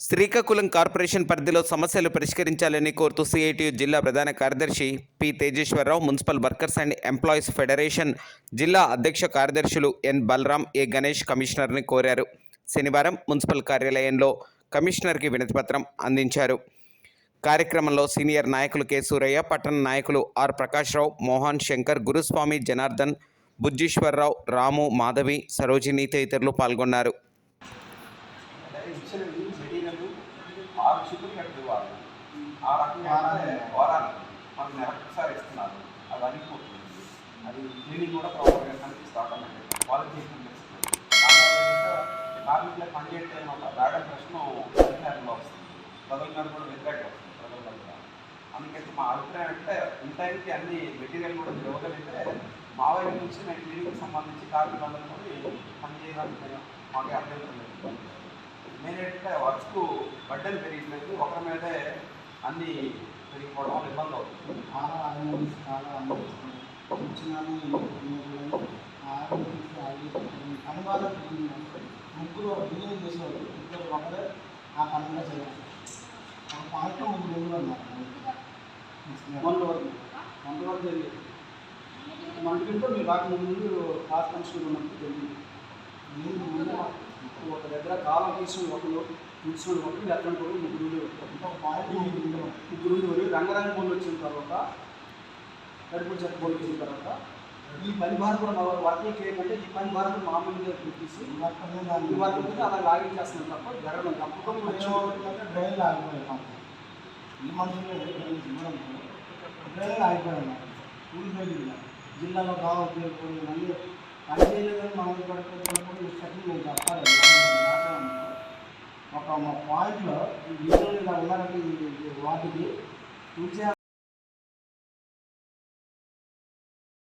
Srikakulam corporation పరిధిలో సమస్యలు పరిష్కరించాలని కోరుతూ సిఐటియు జిల్లా ప్రధాన కార్యదర్శి P Tejeswararao municipal workers and employees federation జిల్లా అధ్యక్ష కార్యదర్శులు ఎన్ బలరాం ఏ గణేష్ కమిషనర్ని కోరారు. శనివారం మున్సిపల్ కార్యాలయంలో కమిషనర్కి వినతిపత్రం అందించారు. కార్యక్రమంలో సీనియర్ నాయకులు కె సూరయ్య పట్టణ నాయకులు ఆర్ ప్రకాశ్రావు మోహన్ శంకర్ గురుస్వామి జనార్దన్ బుజ్జీశ్వరరావు రాము మాధవి సరోజిని తదితరులు పాల్గొన్నారు. ఆరు షిప్పులు కట్టి ఇవ్వాలి ఆ రకంగా అంటే వారాలు మనకు నెలకు ఇస్తున్నారు. అది పోతుంది. అది క్లీనింగ్ కూడా ప్రాపర్గా కనిపిస్తూ ఆటోమేటిక్ క్వాలిటీ కనిపిస్తుంది దానివల్ల కార్మికులకు పనిచేయటం వల్ల బ్యాడ్ ఇంప్రెషన్ అధికారంలో వస్తుంది. ప్రజల మీద కూడా వ్యతిరేకం వస్తుంది. ప్రజల మీద అందుకైతే మా అభిప్రాయం అంటే ఇన్ టైంకి అన్ని మెటీరియల్ కూడా ఇవ్వగలిగితే మా వైపు నుంచి మేము క్లీనింగ్కి సంబంధించి కార్మికులందరూ కూడా పనిచేయడానికి మేము మాకే అభ్యంతరం లేదు మెయిన్ ఏంటంటే వర్క్కు బడ్డలు పెరిగిపోయింది ఒకరి మీదే అన్ని పెరిగిపోవడం వల్ల ఇబ్బంది అవుతుంది. చాలా ఆనందించి చాలా ఆనందిస్తుంది ముగ్గురు బిజినెస్ చేసేవాళ్ళు. ఇద్దరు ఒకరే ఆ పనిగా చేయాలి ఒక పాయింట్లో ముగ్గురు ఎందుకు ఉన్నారు? వన్ వరకు. వన్ వరకు జరిగింది. మనకంటే మీరు రాకముందు ముందు క్లాస్ కమిషన్ ఉన్నప్పుడు జరిగింది. నేను ఒక దగ్గర కాలం తీసుకుని ఒకరు తీసుకుని ఒకరు ఎక్కడ కూడా ముగ్గురు ఉండేవారు. ముగ్గురు ఉండేవాళ్ళు. ముగ్గురు రంగరంగ బోర్డు వచ్చిన తర్వాత కడుపు చెత్త బోర్డు వచ్చిన తర్వాత ఈ పని భారం కూడా మా వర్కింగ్ చేయకంటే ఈ పని భారం మామూలుగా తీసి ఈ వర్క్ కూడా అలా లాగించేస్తున్నాం తప్ప జరగడం తప్పకుండా వచ్చేవాళ్ళంటే డ్రైన్లు ఆగిపోయాయి ఈ మనుషులు డ్రైన్ ఇవ్వడం ఊరి జిల్లాలో బాగా ఉపయోగపడింది మళ్ళీ పడుతున్నప్పుడు ఈ సెటిల్ నేను చెప్పాలి ఒక మా పాయింట్లో ఈ వీడియోలు ఇలా ఉన్నారంటే ఈ వాటికి చూసే